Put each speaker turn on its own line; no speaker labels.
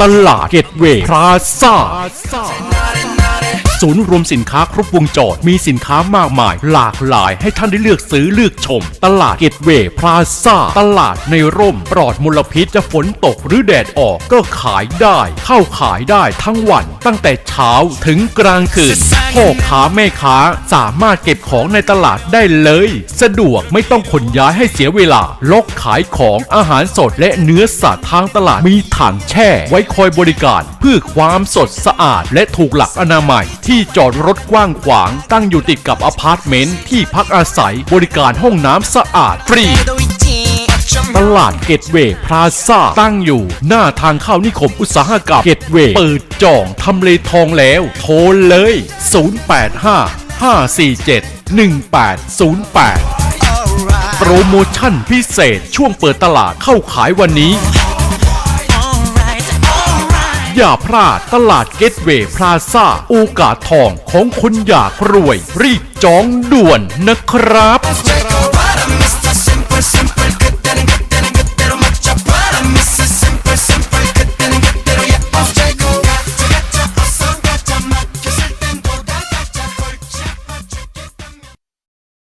ตลาดเกตเวย์พลาซ่า ศูนย์รวมสินค้าครบวงจร มีสินค้ามากมาย หลากหลายให้ท่านได้เลือกซื้อเลือกชม ตลาดเกตเวย์พลาซ่า ตลาดในร่ม ปลอดมลพิษจะฝนตกหรือแดดออกก็ขายได้ เข้าขายได้ทั้งวันตั้งแต่เช้าถึงกลางคืนพ่อค้าแม่ค้าสามารถเก็บของในตลาดได้เลย สะดวกไม่ต้องขนย้ายให้เสียเวลาล็อกขายของอาหารสดและเนื้อสัตว์ทางตลาดมีถังแช่ ไว้คอยบริการ เพื่อความสดสะอาดและถูกหลักอนามัยที่จอดรถกว้างขวาง ตั้งอยู่ติดกับอพาร์ตเมนต์ที่พักอาศัยบริการห้องน้ำสะอาดฟรี ตลาดเกตเวย์พลาซ่าตั้งอยู่ หน้าทางเข้านิคมอุตสาหกรรมเกตเวย์เปิดจองทำเลทองแล้ว โทรเลย 085 547 1808 โปรโมชั่นพิเศษช่วงเปิดตลาดเข้าขายวันนี้ อย่าพลาดตลาดเกตเวย์พลาซ่าโอกาสทองของคนอยากรวย รีบจองด่วนนะครับ